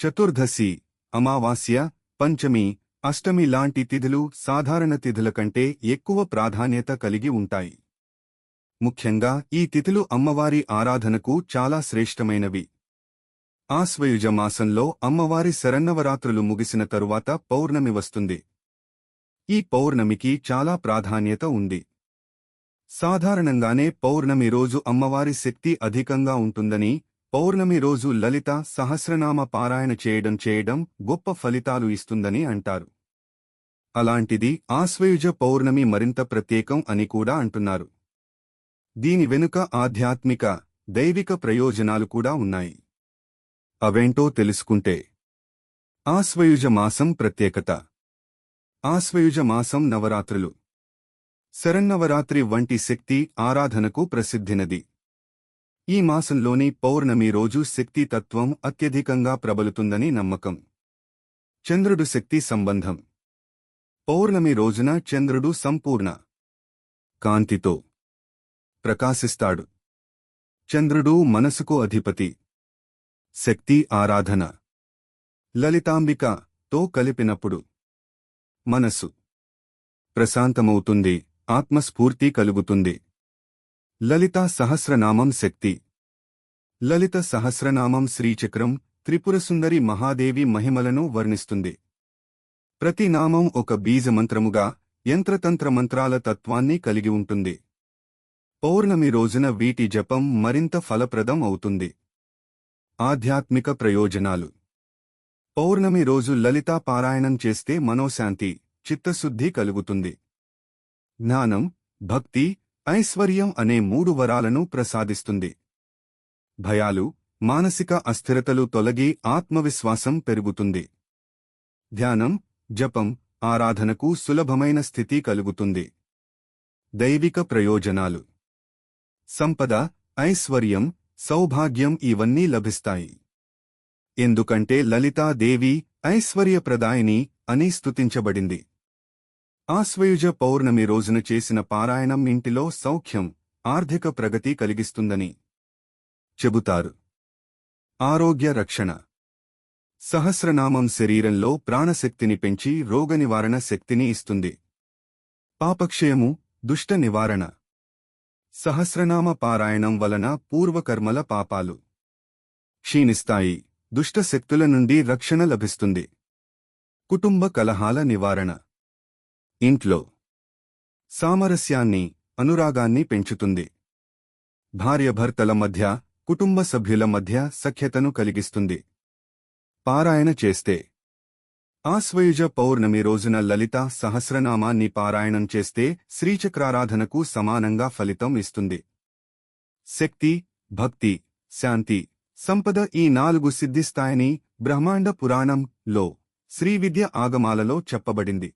చతుర్దశి అమావాస్య పంచమి అష్టమి లాంటి తిథులు సాధారణ తిథుల కంటే ఎక్కువ ప్రాధాన్యత కలిగి ఉంటాయి. ముఖ్యంగా ఈ తిథులు అమ్మవారి ఆరాధనకు చాలా శ్రేష్టమైనవి. ఆశ్వయుజ మాసంలో అమ్మవారి శరన్నవరాత్రులు ముగిసిన తరువాత పౌర్ణమి వస్తుంది. ఈ పౌర్ణమికి చాలా ప్రాధాన్యత ఉంది. సాధారణంగానే పౌర్ణమి రోజు అమ్మవారి శక్తి అధికంగా ఉంటుందని పౌర్ణమి రోజు లలిత సహస్రనామ పారాయణ చేయడం చేయడం గొప్ప ఫలితాలు ఇస్తుందని అంటారు. అలాంటిది ఆశ్వయుజ పౌర్ణమి మరింత ప్రత్యేకం అని కూడా అంటున్నారు. దీని వెనుక ఆధ్యాత్మిక దైవిక ప్రయోజనాలు కూడా ఉన్నాయి. అవేంటో తెలుసుకుంటే ఆశ్వయుజ మాసం ప్రత్యేకత. ఆశ్వయుజ మాసం నవరాత్రులు. శరన్నవరాత్రి వంటి శక్తి ఆరాధనకు ప్రసిద్ధినది. ఈ మాసంలోని పౌర్ణమి రోజు శక్తి తత్వం అత్యధికంగా ప్రబలుతుందని నమ్మకం. చంద్రుడు శక్తి సంబంధం. పౌర్ణమి రోజున చంద్రుడు సంపూర్ణ కాంతితో ప్రకాశిస్తాడు. చంద్రుడు మనసుకు అధిపతి. శక్తి ఆరాధన. లలితాంబిక తో కలిపినప్పుడు మనసు ప్రశాంతమవుతుంది ఆత్మస్ఫూర్తి కలుగుతుంది. లలిత సహస్రనామం శక్తి. లలిత సహస్రనామం శ్రీచక్రం త్రిపురసుందరి మహాదేవి మహిమలను వర్ణిస్తుంది. ప్రతి నామం ఒక బీజమంత్రముగా యంత్రతంత్ర మంత్రాల తత్వాన్ని కలిగి ఉంటుంది. పౌర్ణమి రోజున వీటి జపం మరింత ఫలప్రదం అవుతుంది. ఆధ్యాత్మిక ప్రయోజనాలు. పౌర్ణమి రోజు లలితా పారాయణం చేస్తే మనోశాంతి చిత్తశుద్ధి కలుగుతుంది. జ్ఞానం భక్తి ఐశ్వర్యం అనే మూడు వరాలను ప్రసాదిస్తుంది. భయాలు మానసిక అస్థిరతలు తొలగి ఆత్మవిశ్వాసం పెరుగుతుంది. ధ్యానం జపం ఆరాధనకు సులభమైన స్థితి కలుగుతుంది. దైవిక ప్రయోజనాలు. సంపద ఐశ్వర్యం సౌభాగ్యం ఇవన్నీ లభిస్తాయి. ఎందుకంటే లలితాదేవి ఐశ్వర్యప్రదాయిని అని స్తుతించబడింది. ఆశ్వయుజ పౌర్ణమి రోజున చేసిన పారాయణం ఇంటిలో సౌఖ్యం ఆర్థిక ప్రగతి కలిగిస్తుందని చెబుతారు. ఆరోగ్య రక్షణ. సహస్రనామం శరీరంలో ప్రాణశక్తిని పెంచి రోగనివారణ శక్తిని ఇస్తుంది. పాపక్షయము దుష్ట నివారణ సహస్రనామ పారాయణం వలన పూర్వకర్మల పాపాలు క్షీణిస్తాయి దుష్టశక్తుల నుండి రక్షణ లభిస్తుంది. కుటుంబ కలహాల నివారణ. ఇంట్లో సామరస్యాన్ని అనురాగాన్ని పెంచుతుంది. భార్యభర్తల మధ్య కుటుంబ సభ్యుల మధ్య సఖ్యతను కలిగిస్తుంది. పారాయణ చేస్తే. ఆశ్వయుజ పౌర్ణమి రోజున లలిత సహస్రనామాన్ని పారాయణం చేస్తే శ్రీచక్రారాధనకు సమానంగా ఫలితం ఇస్తుంది. శక్తి భక్తి శాంతి సంపద ఈ నాలుగు సిద్ధిస్తాయని బ్రహ్మాండ పురాణం లో శ్రీవిద్య ఆగమాలలో చెప్పబడింది.